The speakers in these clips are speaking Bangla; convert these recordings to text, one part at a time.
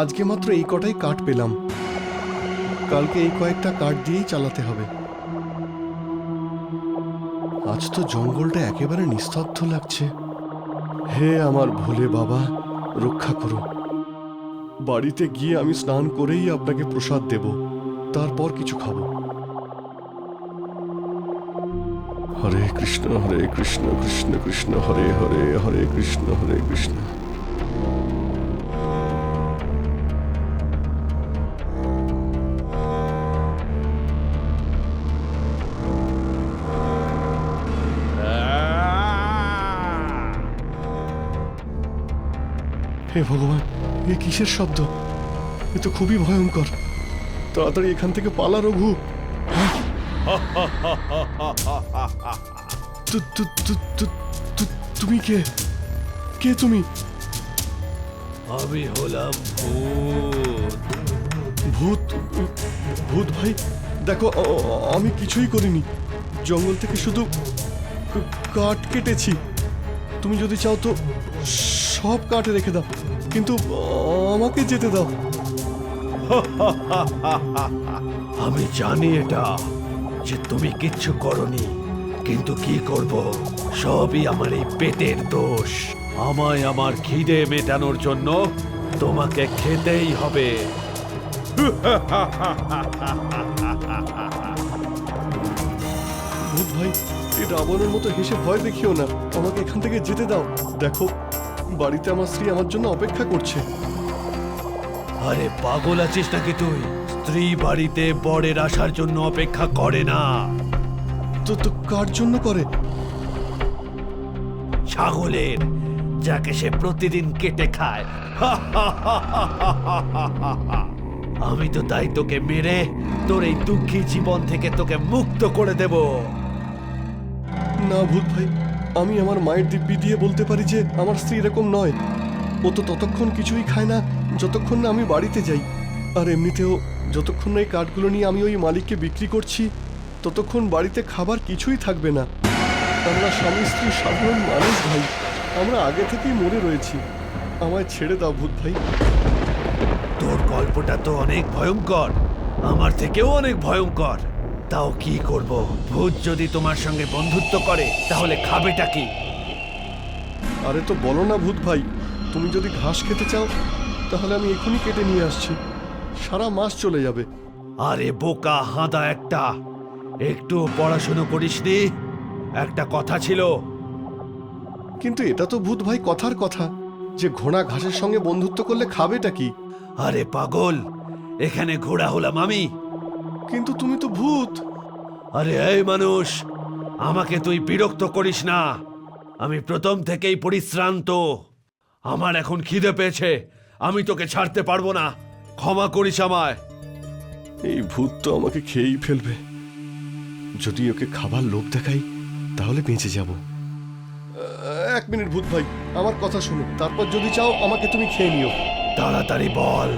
আজকে মাত্র এই কটাই কাঠ পেলাম। কালকে এই কয়েকটা কাঠ দিয়েই চালাতে হবে। আজ তো জঙ্গলটা একেবারে নিস্তব্ধ লাগছে। হে আমার ভোলে বাবা, রক্ষা করো। বাড়িতে গিয়ে আমি স্নান করেই আপনাকে প্রসাদ দেব, তারপর কিছু খাব। হরে কৃষ্ণ হরে কৃষ্ণ কৃষ্ণ কৃষ্ণ, হরে হরে হরে কৃষ্ণ হরে কৃষ্ণ। হে ভগবান এ কিসের শব্দ? এ তো খুবই ভয়ঙ্কর। তাড়াতাড়ি এখান থেকে পালা রঘু। তুমি কে? কে তুমি? আমি হলাম ভূত। ভূত? ভূত ভাই দেখো আমি কিছুই করিনি। জঙ্গল থেকে শুধু কাঠ কেটেছি। তুমি যদি চাও তো সব কাঠ রেখে দাও। কিন্তু আমাকে যেতে দাও। আমি জানি এটা যে তুমি কিচ্ছু করনি কিন্তু কি করব সবই আমার এই পেটের দোষ। আমায় আমার খিদে মেটানোর জন্য তোমাকে খেতেই হবে। ভূত ভাই এই রাবণের মতো হেসে ভয় দেখিও না। আমাকে এখান থেকে যেতে দাও। দেখো। বাড়িতে আমার স্ত্রী আমার জন্য অপেক্ষা করছে। আরে পাগল আছিস নাকি তুই? স্ত্রী বাড়িতে বরের আসার জন্য অপেক্ষা করে না। তো তো কার জন্য করে? ছাগলের যাকে সে প্রতিদিন কেটে খায়। আমি তো তাই তোকে মেরে তোর এই দুঃখী জীবন থেকে তোকে মুক্ত করে দেব। না ভূত ভাই। আমি আমার মায়ের দিব্যি দিয়ে বলতে পারি যে আমার স্ত্রী এরকম নয়। ও তো ততক্ষণ কিছুই খায় না, যতক্ষণ না আমি বাড়িতে যাই। আর এমনিতেও যতক্ষণ না এই কাঠগুলো নিয়ে আমি ওই মালিককে বিক্রি করছি, ততক্ষণ বাড়িতে খাবার কিছুই থাকবে না। আমরা স্বামী স্ত্রী সাধারণ মানুষ ভাই, আমরা আগে থেকেই মরে রয়েছি। আমায় ছেড়ে দাও ভূত ভাই। তোর গল্পটা তো অনেক ভয়ঙ্কর। আমার থেকেও অনেক ভয়ঙ্কর। তাও কি করব? ভূত যদি তোমার সঙ্গে বন্ধুত্ব করে তাহলে খাবেটা কি? আরে তো বলো না ভূত ভাই তুমি যদি ঘাস খেতে চাও তাহলে আমি এখনই কেটে নিয়ে আসছি। সারা মাস চলে যাবে। আরে বোকা হাঁদা একটা। একটু পড়াশুনো করিসনি একটা কথা ছিল। কিন্তু এটা তো ভূত ভাই কথার কথা। যে ঘোড়া ঘাসের সঙ্গে বন্ধুত্ব করলে খাবেটা কি? আরে পাগল এখানে ঘোড়া হলাম আমি। কিন্তু তুমি তো ভূত। আরে এই মানুষ আমাকে তুই বিরক্ত করিস না। আমি প্রথম থেকেই পরিশ্রান্ত। আমার এখন খিদে পেয়েছে আমি তোকে ছাড়তে পারব না। ক্ষমা করিস আমায়। এই ভূত তো আমাকে খেয়েই ফেলবে। যদি ওকে খাবার লোভ দেখাই তাহলে বেঁচে যাব। এক মিনিট ভূত ভাই আমার কথা শুনো। তারপর যদি চাও আমাকে তুমি খেয়ে নিও। তাড়াতাড়ি বল।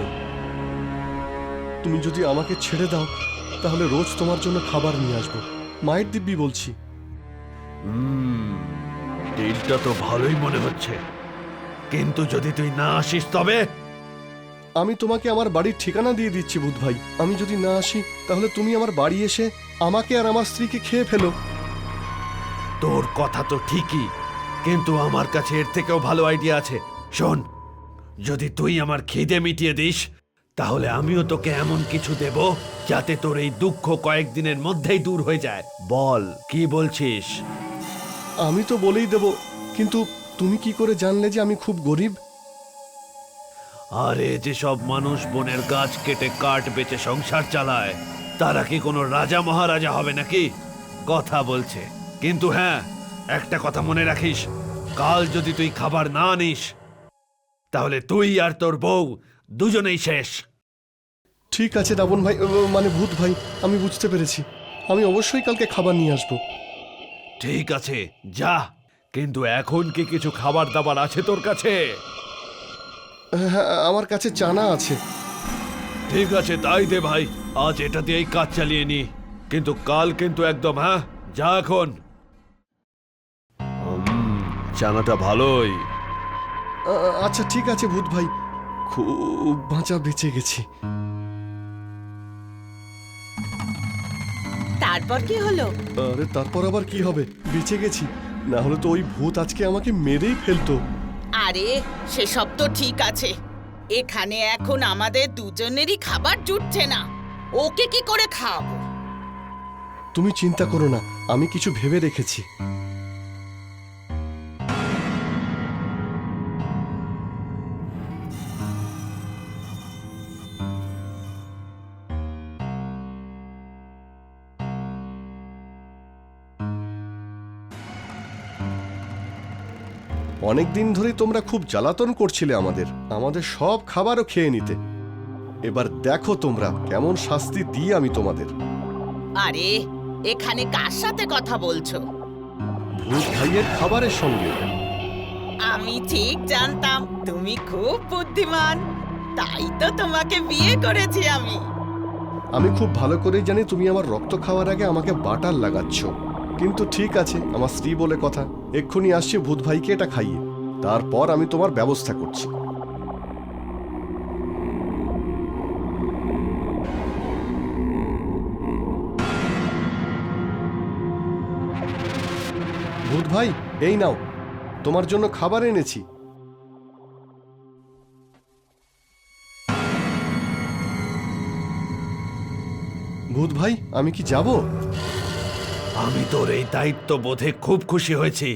তুমি যদি আমাকে ছেড়ে দাও তাহলে রোজ তোমার জন্য খাবার নিয়ে আসব। মায়ের দিব্যি বলছি। ডিলটা তো ভালোই মনে হচ্ছে। কিন্তু যদি তুই না আসিস তবে? আমি তোমাকে আমার বাড়ির ঠিকানা দিয়ে দিচ্ছি ভূত ভাই। আমি যদি না আসি তাহলে তুমি আমার বাড়ি এসে আমাকে আর আমার স্ত্রীকে খেয়ে ফেলো। তোর কথা তো ঠিকই কিন্তু আমার কাছে এর থেকেও ভালো আইডিয়া আছে। শোন যদি তুই আমার খিদে মিটিয়ে দিস তাহলে আমিও তোকে এমন কিছু দেব যাতে তোর এই দুঃখ কয়েকদিনের মধ্যেই দূর হয়ে যায়। বল কি বলছিস? আমি তো বলেই দেব কিন্তু তুমি কি করে জানলে যে আমি খুব গরিব? আরে যেসব মানুষ বনের গাছ কেটে কাঠ বেচে সংসার চালায় তারা কি কোনো রাজা মহারাজা হবে নাকি? কথা বলছে। কিন্তু হ্যাঁ একটা কথা মনে রাখিস কাল যদি তুই খাবার না আনিস তাহলে তুই আর তোর বউ দুজনেই শেষ। ঠিক আছে রাবণ ভাই মানে ভূত ভাই আমি বুঝতে পেরেছি। আমি অবশ্যই কালকে খাবার নিয়ে আসব। ঠিক আছে যা। কিন্তু এখন কি কিছু খাবার দাবার আছে তোর কাছে? হ্যাঁ আমার কাছে জানা আছে। ঠিক আছে তাই দে ভাই। আজ এটা দিয়েই কাজ চালিয়ে নি। কিন্তু কাল কিন্তু একদম হ্যাঁ? যা এখন। চানাটা ভালোই। আচ্ছা ঠিক আছে ভূত ভাই। খুব বাঁচা বেঁচে গেছি। তারপর কি হলো? আরে তারপর আবার কি হবে? বেঁচে গেছি। না হলে তো ওই ভূত আজকে আমাকে মেরেই ফেলতো। আরে সে সব তো ঠিক আছে। এখানে এখন আমাদের দুজনেরই খাবার জুটছে না। ওকে কি করে খাওয়াবো? তুমি চিন্তা করো না আমি কিছু ভেবে রেখেছি। অনেক দিন ধরেই তোমরা খুব জ্বালাতন করছিলে আমাদের। আমাদের সব খাবারও খেয়ে নিতে। এবার দেখো তোমরা কেমন শাস্তি দিই আমি তোমাদের। আরে এখানে কার সাথে কথা বলছো? ভূত ভাইয়ের খাবারের সঙ্গে। আমি ঠিক জানতাম তুমি খুব বুদ্ধিমান। তাই তো তোমাকে বিয়ে করেছি আমি। আমি খুব ভালো করেই জানি তুমি আমার রক্ত খাওয়ার আগে আমাকে বাটার লাগাচ্ছ। কিন্তু ঠিক আছে, আমার স্ত্রী বলে কথা। এক্ষুনি আসছে ভূত ভাইকে এটা খাইয়ে। তারপর আমি তোমার ব্যবস্থা করছি। ভূত ভাই এই নাও। তোমার জন্য খাবার এনেছি। ভূত ভাই আমি কি যাব? আমি তোর এই দায়িত্ব বোধে খুব খুশি হয়েছি।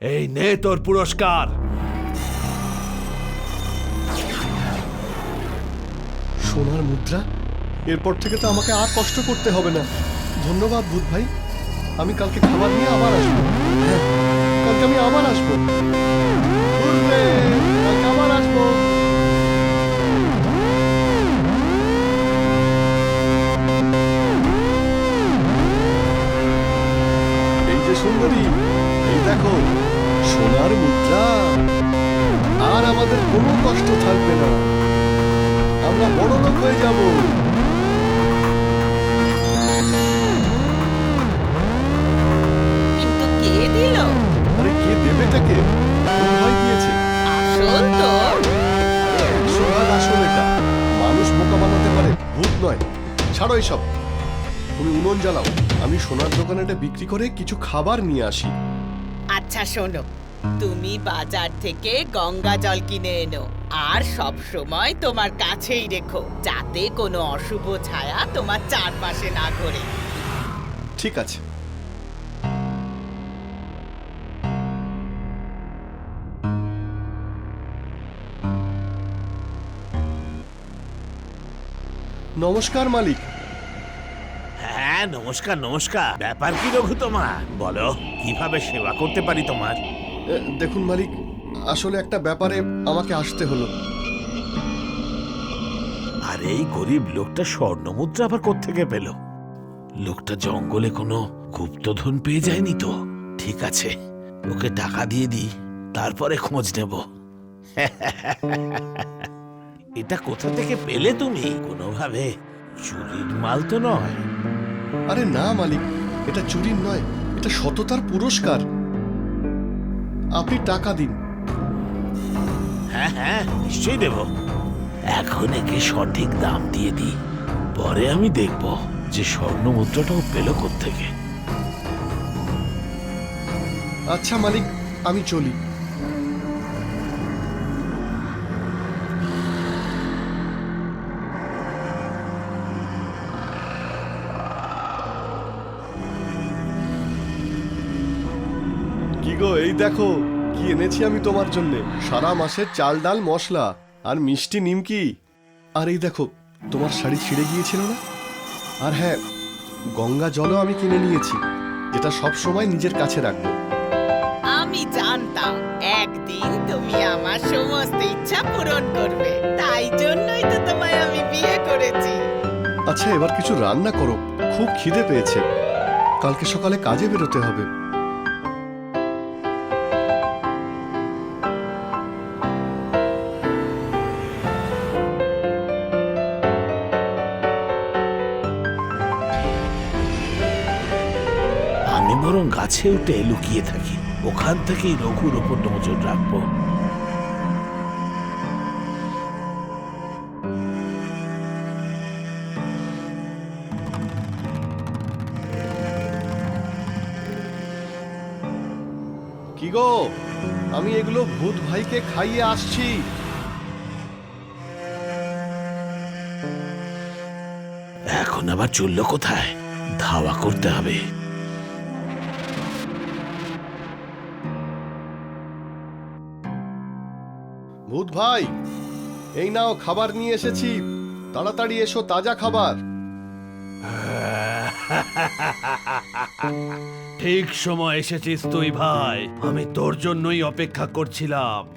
এই নে তোর পুরস্কার। সোনার মুদ্রা? এরপর থেকে তো আমাকে আর কষ্ট করতে হবে না। ধন্যবাদ বুধ ভাই। আমি কালকে খাবার নিয়ে আবার আসব। হ্যাঁ কালকে আমি আবার আসব। হয়ে যাব। কিন্তু কে দিল? আরে কে দেবে তাকে ভাই দিয়েছে। আসল তো। সোহাগ আসল এটা। মানুষ বোকা বানাতে পারে ভূত নয়। ছাড়ো এসব। তুমি উনুন জ্বালাও। আমি সোনার দোকানে এটা বিক্রি করে কিছু খাবার নিয়ে আসি। আচ্ছা শোনো। তুমি বাজার থেকে গঙ্গা জল কিনে এনো আর সব সময় তোমার কাছেই রেখো যাতে কোনো অশুভ ছায়া তোমার চারপাশে না ঘোরে। ঠিক আছে। নমস্কার মালিক। হ্যাঁ নমস্কার নমস্কার। ব্যাপার কি রঘু তোমার? বলো কীভাবে সেবা করতে পারি তোমার? দেখুন মালিক আসলে একটা ব্যাপারে আমাকে আসতে হলো। আর এই গরিব লোকটা স্বর্ণ মুদ্রা আবার কোত্থেকে পেল? লোকটা জঙ্গলে কোনো গুপ্তধন পেয়ে যায়নি তো? ঠিক আছে ওকে টাকা দিয়ে দিই তারপরে খোঁজ নেব। এটা কোথা থেকে পেলে তুমি? কোনোভাবে চুরির মাল তো নয়। আরে না মালিক এটা চুরির নয় এটা সততার পুরস্কার। আপনি টাকা দিন। হ্যাঁ হ্যাঁ নিশ্চয়ই দেব। এখন একে সঠিক দাম দিয়ে দিই। পরে আমি দেখব যে স্বর্ণ মুদ্রাটাও পেল থেকে আচ্ছা মালিক আমি চলি। কি গো এই দেখো। এনেছি আমি তোমার জন্য। সারা মাসের চাল ডাল মশলা আর মিষ্টি নিমকি। আর এই দেখো তোমার শাড়ি ছিঁড়ে গিয়েছিল না? আর হ্যাঁ গঙ্গা জলও আমি কিনে নিয়েছি যেটা সব সময় নিজের কাছে রাখব। আমি জানতাম একদিন তুমি আমার সমস্ত ইচ্ছা পূরণ করবে। তাই জন্যই তো তোমায় আমি বিয়ে করেছি। আচ্ছা এবার কিছু রান্না করো খুব খিদে পেয়েছে। কালকে সকালে কাজে বেরোতে হবে। গাছে উঠে লুকিয়ে থাকি। ওখান থেকেই রঘুর ওপর নজর রাখব। কি গো? আমি এগুলো ভূত ভাইকে খাইয়ে আসছি। এখন আবার চলল কোথায়? ধাওয়া করতে হবে। ভূত ভাই। এই নাও খাবার নিয়ে এসেছি। তাড়াতাড়ি এসো, তাজা খাবার। ঠিক সময় এসেছিস তুই ভাই। আমি তোর জন্যই অপেক্ষা করছিলাম।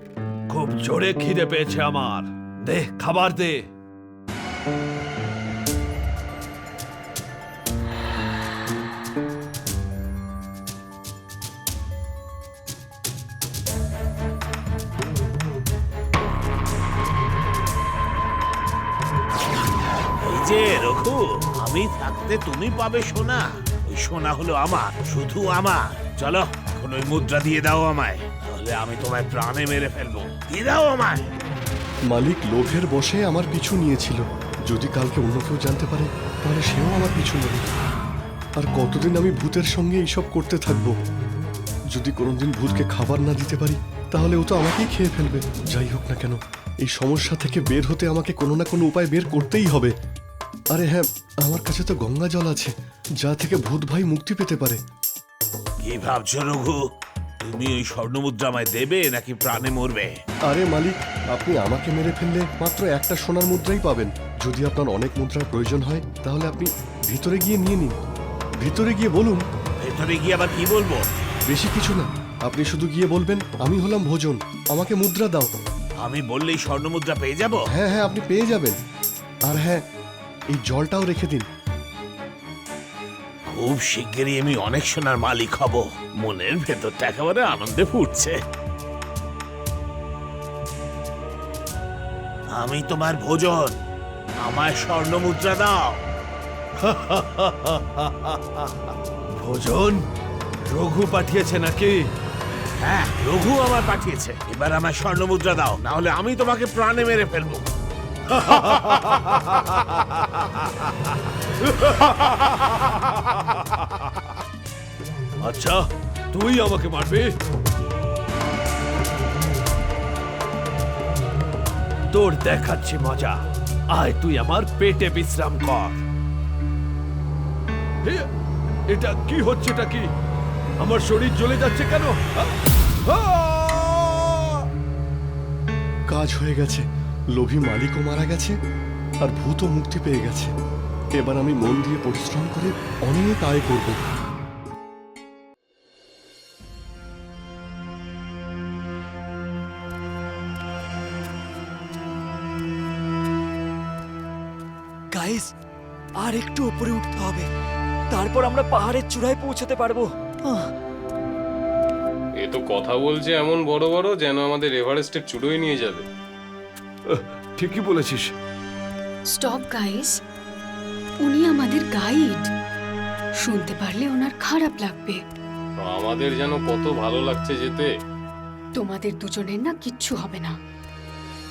খুব জোরে খিদে পেয়েছে আমার। দে, খাবার দে। রঘু আমি থাকতে তুমি পাবে সোনা। ওই সোনা হলো আমার, শুধু আমার। চলো, এখন ওই মুদ্রা দিয়ে দাও আমায়। তাহলে আমি তোমায় প্রাণে মেরে ফেলব। দিয়ে দাও আমায়। মালিক লোভের বসে আমার পিছু নিয়েছিল। যদি কালকে অন্য কেউ জানতে পারে, তাহলে সেও আমার পিছু নেবে। আর কতদিন আমি ভূতের সঙ্গে এইসব করতে থাকব? যদি কোনোদিন ভূতকে খাবার না দিতে পারি, তাহলে ও তো আমাকেই খেয়ে ফেলবে। যাই হোক না কেন, এই সমস্যা থেকে বের হতে আমাকে কোনো না কোনো উপায় বের করতেই হবে। আরে হ্যাঁ আমার কাছে তো গঙ্গা জল আছে যা থেকে ভূত ভাই মুক্তি পেতে পারে। কি ভাবছ রঘু? তুমি ওই স্বর্ণ মুদ্রা আমায় দেবে নাকি প্রাণে মরবে? আরে মালিক আপনি আমাকে মেরে ফেললে মাত্র একটা সোনার মুদ্রাই পাবেন। যদি আপনার অনেক মুদ্রার প্রয়োজন হয় তাহলে আপনি ভিতরে গিয়ে নিয়ে নিন। ভিতরে গিয়ে বলুন। ভেতরে গিয়ে আবার কি বলব? বেশি কিছু না আপনি শুধু গিয়ে বলবেন আমি হলাম ভোজন আমাকে মুদ্রা দাও। আমি বললেই স্বর্ণ মুদ্রা পেয়ে যাব? হ্যাঁ হ্যাঁ আপনি পেয়ে যাবেন। আর হ্যাঁ এই জলটাও রেখে দিন। খুব শিগগিরই আমি অনেক সোনার মালিক হব। মনের ভেতরটা একেবারে আনন্দে ফুটছে। আমি তোমার ভোজন আমায় স্বর্ণ মুদ্রা দাও। ভোজন? রঘু পাঠিয়েছে নাকি? হ্যাঁ রঘু আমার পাঠিয়েছে। এবার আমার স্বর্ণ মুদ্রা দাও না হলে আমি তোমাকে প্রাণে মেরে ফেলব। আচ্ছা তুই আমাকে মারবি? তোর দেখাচ্ছি মজা। আয়, তুই আমার পেটে বিশ্রাম কর। এটা কি হচ্ছে, এটা কি? আমার শরীর জ্বলে যাচ্ছে কেন? আ! আ! কাজ হয়ে গেছে। লোভী মালিকও মারা গেছে আর ভূতও মুক্তি পেয়ে গেছে। এবার আমি মন দিয়ে পরিশ্রম করে অনেক আয় করব। গাইস আর একটু উপরে উঠতে হবে। তারপর আমরা পাহাড়ের চূড়ায় পৌঁছাতে পারব। আহ, এ তো কথা বলছে এমন বড় বড় যেন আমাদের এভারেস্টের চূড়োয় নিয়ে যাবে। ঠিকই বলেছিস। স্টপ গাইস উনি আমাদের গাইড শুনতে পারলে ওনার খারাপ লাগবে। আমাদের যেন কত ভালো লাগছে যেতে। তোমাদের দুজনের না কিচ্ছু হবে না।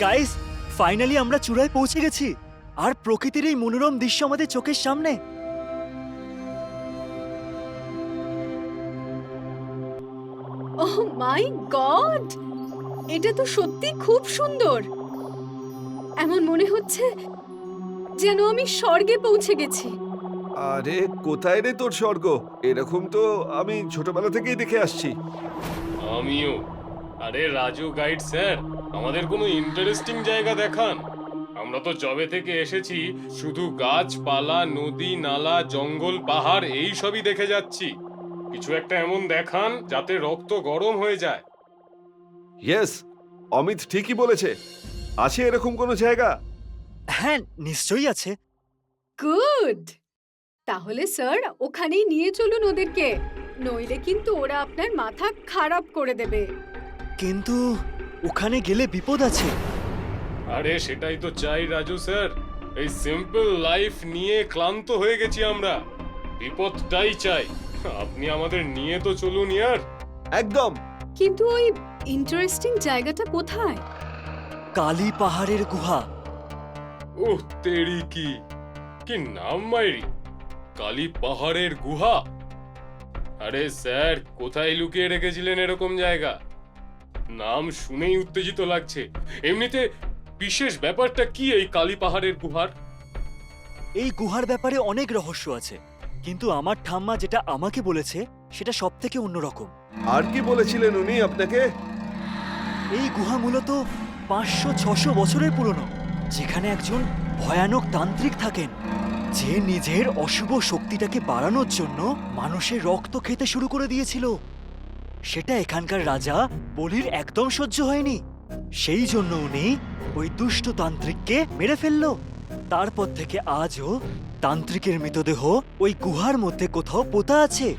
গাইস ফাইনালি আমরা চূড়ায় পৌঁছে গেছি। আর প্রকৃতির এই মনোরম দৃশ্য আমাদের চোখের সামনে। ওহ মাই গড এটা তো সত্যি খুব সুন্দর। এমন মনে হচ্ছে যেন আমি স্বর্গে পৌঁছে গেছি। আরে কোথায় রে তোর স্বর্গ? এরকম তো আমি ছোটবেলা থেকেই দেখে আসছি। আমিও। আরে রাজু গাইড স্যার আমাদের কোনো ইন্টারেস্টিং জায়গা দেখান। আমরা তো জবে থেকে এসেছি শুধু গাছপালা নদী নালা জঙ্গল পাহাড় এই সবই দেখে যাচ্ছি। কিছু একটা এমন দেখান যাতে রক্ত গরম হয়ে যায়। ইয়েস অমিত ঠিকই বলেছে। আছে এরকম কোনো জায়গা? হ্যাঁ নিশ্চয়ই আছে। গুড! তাহলে স্যার ওখানেই নিয়ে চলুন ওদেরকে। নইলে কিন্তু ওরা আপনার মাথা খারাপ করে দেবে। কিন্তু ওখানে গেলে বিপদ আছে। আরে সেটাই তো চাই রাজু স্যার। এই সিম্পল লাইফ নিয়ে ক্লান্ত হয়ে গেছি আমরা। বিপদটাই চাই। আপনি আমাদের নিয়ে তো চলুন ইয়ার। একদম। কিন্তু ওই ইন্টারেস্টিং জায়গাটা কোথায়? কালী পাহাড়ের গুহা। ওহ তেরি কি? কি নাম মাইরি? কালী পাহাড়ের গুহা? আরে স্যার কোথায় লুকিয়ে রেখেছিলেন এরকম জায়গা? নাম শুনেই উত্তেজিত লাগছে। এমনিতে বিশেষ ব্যাপারটা কি এই কালী পাহাড়ের গুহার? এই গুহার ব্যাপারে অনেক রহস্য আছে কিন্তু আমার ঠাম্মা যেটা আমাকে বলেছে সেটা সব থেকে অন্যরকম। আর কি বলেছিলেন উনি আপনাকে? এই গুহা মূলত পাঁচশো ছশো বছরের পুরনো যেখানে একজন ভয়ানক তান্ত্রিক থাকেন। যে নিজের অশুভ শক্তিটাকে বাড়ানোর জন্য মানুষের রক্ত খেতে শুরু করে দিয়েছিল। সেটা এখানকার রাজা বলির একদম সহ্য হয়নি। সেই জন্য উনি ওই দুষ্ট তান্ত্রিককে মেরে ফেলল। তারপর থেকে আজও তান্ত্রিকের মৃতদেহ ওই গুহার মধ্যে কোথাও পোতা আছে।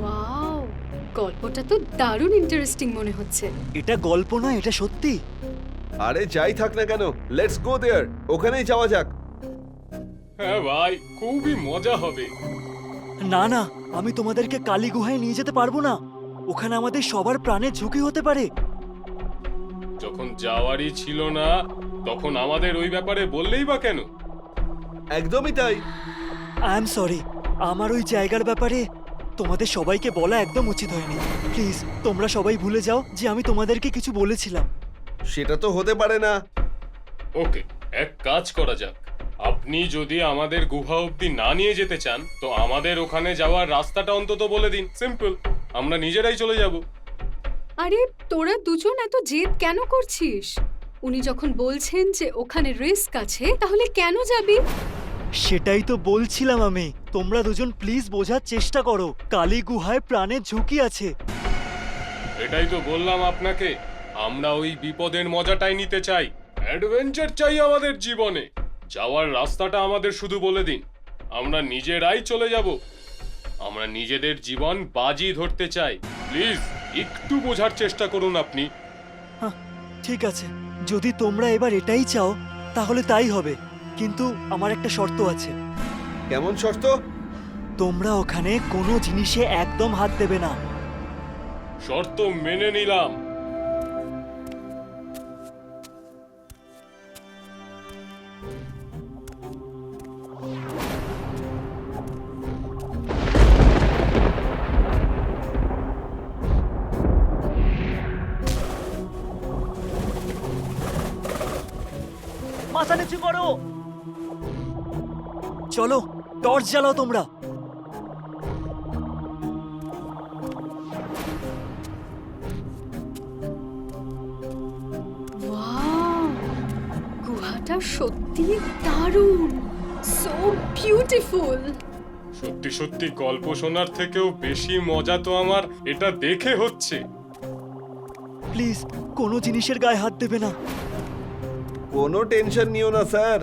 ওয়াও গল্পটা তো দারুণ ইন্টারেস্টিং মনে হচ্ছে। এটা গল্প নয় এটা সত্যি। আরে যাই থাক না কেন লেটস গো দেয়ার ওখানেই যাওয়া যাক। হ্যাঁ ভাই খুবই মজা হবে। না না আমি তোমাদেরকে কালী গুহায় নিয়ে যেতে পারব না। ওখানে আমাদের সবার প্রাণের ঝুঁকি হতে পারে। যখন যাওয়ারই ছিল না তখন আমাদের ওই ব্যাপারে বললেই বা কেন? একদমই তাই। আই এম সরি আমার ওই জায়গার ব্যাপারে তোমাদের সবাইকে বলা একদম উচিত হয়নি। প্লিজ তোমরা সবাই ভুলে যাও যে আমি তোমাদেরকে কিছু বলেছিলাম। সেটা তো হতে পারে না। ওকে এক কাজ করা যাক। আপনি যদি আমাদের গুহা অবধি না নিয়ে যেতে চান তো আমাদের ওখানে যাওয়ার রাস্তাটা অন্তত বলে দিন। সিম্পল আমরা নিজেরাই চলে যাব। আরে তোরা দুজন এত জেদ কেন করছিস? উনি যখন বলছেন যে ওখানে রিস্ক আছে তাহলে কেন যাবি? সেটাই তো বলছিলাম আমি। তোমরা দুজন প্লিজ বোঝার চেষ্টা করো। কালী গুহায় প্রাণের ঝুঁকি আছে। এটাই তো বললাম আপনাকে। আমরা ওই বিপদের মজাটাই নিতে চাই। অ্যাডভেঞ্চার চাই আমাদের জীবনে। যাওয়ার রাস্তাটা আমাদের শুধু বলে দিন। আমরা নিজেরাই চলে যাব। আমরা নিজেদের জীবন বাজি ধরতে চাই। প্লিজ একটু বোঝার চেষ্টা করুন আপনি। ঠিক আছে। যদি তোমরা এবার এটাই চাও তাহলে তাই হবে। কিন্তু আমার একটা শর্ত আছে। কেমন শর্ত? তোমরা ওখানে কোনো জিনিসে একদম হাত দেবে না। শর্ত মেনে নিলাম। টর্চ জ্বালাও তোমরা। ওয়াও গুহাটা সত্যি দারুণ। সো বিউটিফুল সত্যি সত্যি গল্প শোনার থেকেও বেশি মজা তো আমার এটা দেখে হচ্ছে। প্লিজ কোনো জিনিসের গায়ে হাত দেবে না। কোনো টেনশন নিও না স্যার।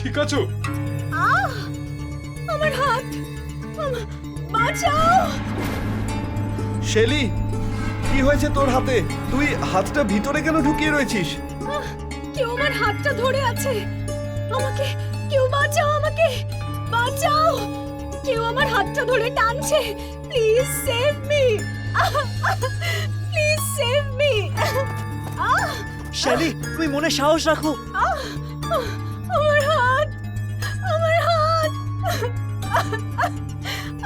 ঠিক আছো? আমার হাত বাঁচাও। শেলি কি হয়েছে তোর হাতে? তুই হাতটা ভিতরে কেন ঢুকিয়ে রয়েছিস? কেউ আমার হাতটা ধরে আছে। আমাকে কেউ বাঁচাও আমাকে। বাঁচাও। কেউ আমার হাতটা ধরে টানছে। Please save me. Please save me. Shelly তুমি মনে সাহস রাখো। আমার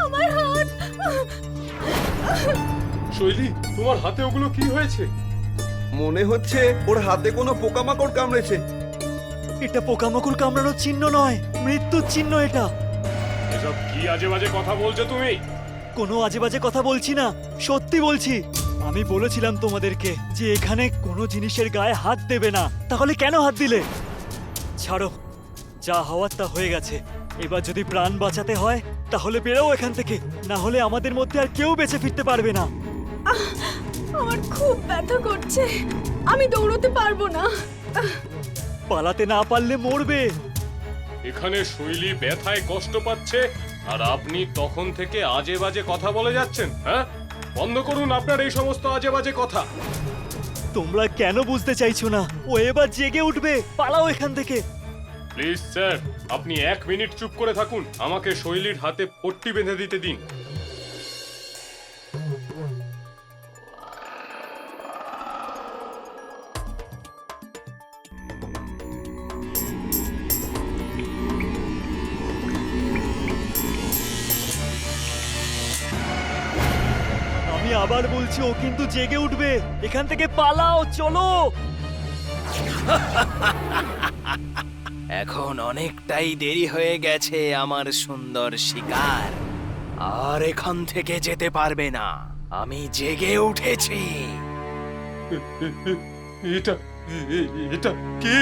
আমার হাত। শৈলী তোমার হাতে ওগুলো কি হয়েছে? মনে হচ্ছে ওর হাতে কোনো পোকামাকড় কামড়েছে। এটা পোকামাকড় কামড়ানোর চিহ্ন নয় মৃত্যুর চিহ্ন এটা। এসব কি আজে বাজে কথা বলছো তুমি? কোনো আজে বাজে কথা বলছি না সত্যি বলছি। আমি বলেছিলাম তোমাদেরকে যে এখানে কোনো জিনিসের গায়ে হাত দেবে না। তাহলে কেন হাত দিলে? ছাড়ো যা হওয়ার তা হয়ে গেছে। এবার যদি প্রাণ বাঁচাতে হয় তাহলে বেরো এখান থেকে। না হলে আমাদের মধ্যে আর কেউ বেঁচে ফিরতে পারবে না। আমার খুব ব্যথা করছে। আমি দৌড়তে পারব না। পালাতে না পারলে মরবে। এখানে শৈলী ব্যথায় কষ্ট পাচ্ছে আর আপনি তখন থেকে আজে বাজে কথা বলে যাচ্ছেন হ্যাঁ? বন্ধ করুন আপনার এই সমস্ত আজে বাজে কথা। তোমরা কেন বুঝতে চাইছো না? ও এবার জেগে উঠবে। পালাও এখান থেকে। প্লিজ স্যার আপনি এক মিনিট চুপ করে থাকুন। আমাকে শৈলীর হাতে পট্টি বেঁধে দিতে দিন। আমি আবার বলছি ও কিন্তু জেগে উঠবে। এখান থেকে পালাও, চলো। এখন অনেকটাই দেরি হয়ে গেছে আমার সুন্দর শিকার। আর এখান থেকে যেতে পারবে না। আমি জেগে উঠেছি। এটা এটা কে?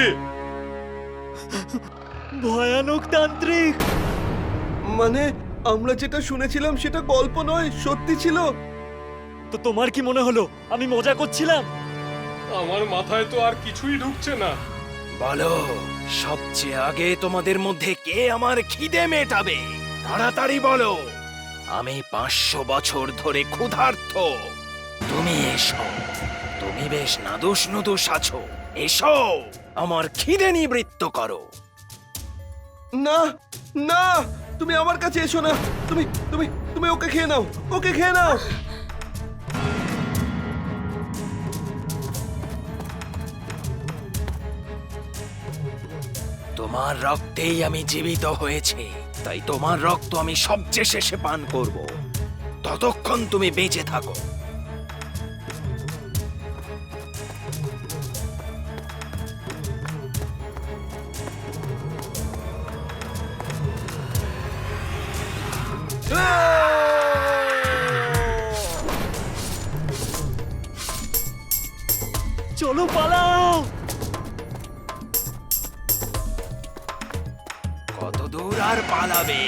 ভয়ানক তান্ত্রিক! মানে আমরা যেটা শুনেছিলাম সেটা গল্প নয় সত্যি ছিল? তো তোমার কি মনে হলো? আমি মজা করছিলাম? আমার মাথায় তো আর কিছুই ঢুকছে না। বলো সবচেয়ে আগে তোমাদের মধ্যে কে আমার খিদে মেটাবে? তাড়াতাড়ি বলো। আমি পাঁচশো বছর ধরে ক্ষুধার্ত। তুমি এসো তুমি বেশ নাদুস নুদুস আছো। এসো আমার খিদে নিবৃত্ত করো। না না তুমি আমার কাছে এসো না। তুমি তুমি তুমি ওকে খেয়ে নাও ওকে খেয়ে নাও। তোমার রক্তেই আমি জীবিত হয়েছি। তাই তোমার রক্ত আমি সবচেয়ে শেষে পান করব। ততক্ষণ তুমি বেঁচে থাকো। আর পালাবে।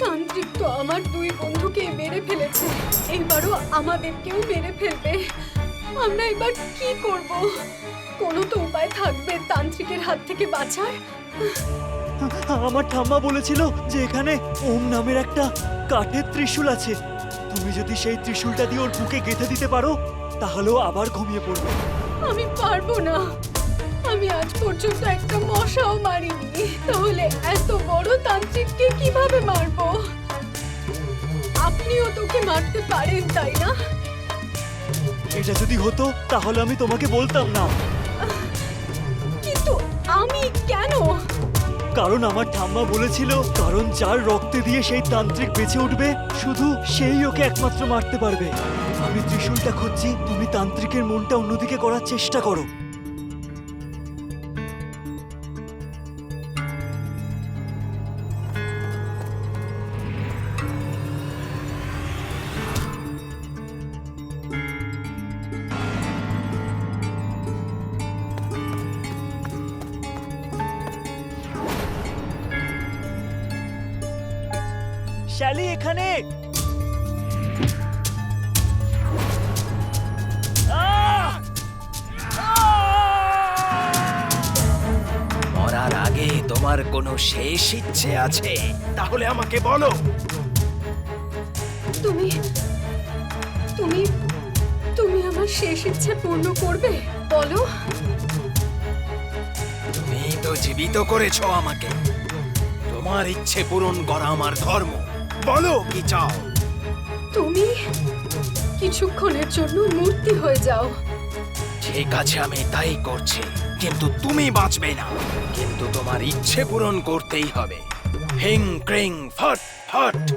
তান্ত্রিক তো আমার দুই বন্ধুকে মেরে ফেলেছে। এবারও আমাদেরকেও মেরে ফেলবে। আমরা এবার কি করব? কোনো তো উপায় থাকবে তান্ত্রিকের হাত থেকে বাঁচার? আমার ঠাম্মা বলেছিল যে এখানে ওম নামের একটা কাঠের ত্রিশূল আছে। তুমি যদি সেই ত্রিশূলটা দিয়ে ওর বুকে গেঁথে দিতে পারো তাহলেও আবার ঘুমিয়ে পড়বে। আমি পারব না। আমি আজ পর্যন্ত একটা মশাও মারিনি। তাহলে এত বড় তান্ত্রিককে কীভাবে মারবো? আপনিও তোকে মারতে পারেন তাই না? এটা যদি হতো তাহলে আমি তোমাকে বলতাম না। কারণ আমার ঠাম্মা বলেছিল, কারণ যার রক্তে দিয়ে সেই তান্ত্রিক বেঁচে উঠবে, শুধু সেই ওকে একমাত্র মারতে পারবে। আমি ত্রিশূলটা খুঁজছি, তুমি তান্ত্রিকের মনটা অন্যদিকে করার চেষ্টা করো। শ্যালি এখানে! মরার আগে তোমার কোনো শেষ ইচ্ছে আছে তাহলে আমাকে বলো। তুমি তুমি তুমি আমার শেষ ইচ্ছে পূর্ণ করবে বলো। তুমি তো জীবিত করেছ আমাকে। তোমার ইচ্ছে পূরণ করা আমার ধর্ম। বলো কি চাও? তুমি কিছুক্ষণের জন্য মূর্তি হয়ে যাও। ঠিক আছে আমি তাই করছি। কিন্তু তুমি বাঁচবে না। কিন্তু তোমার ইচ্ছে পূরণ করতেই হবে। হিং ক্রিং ফট ফট।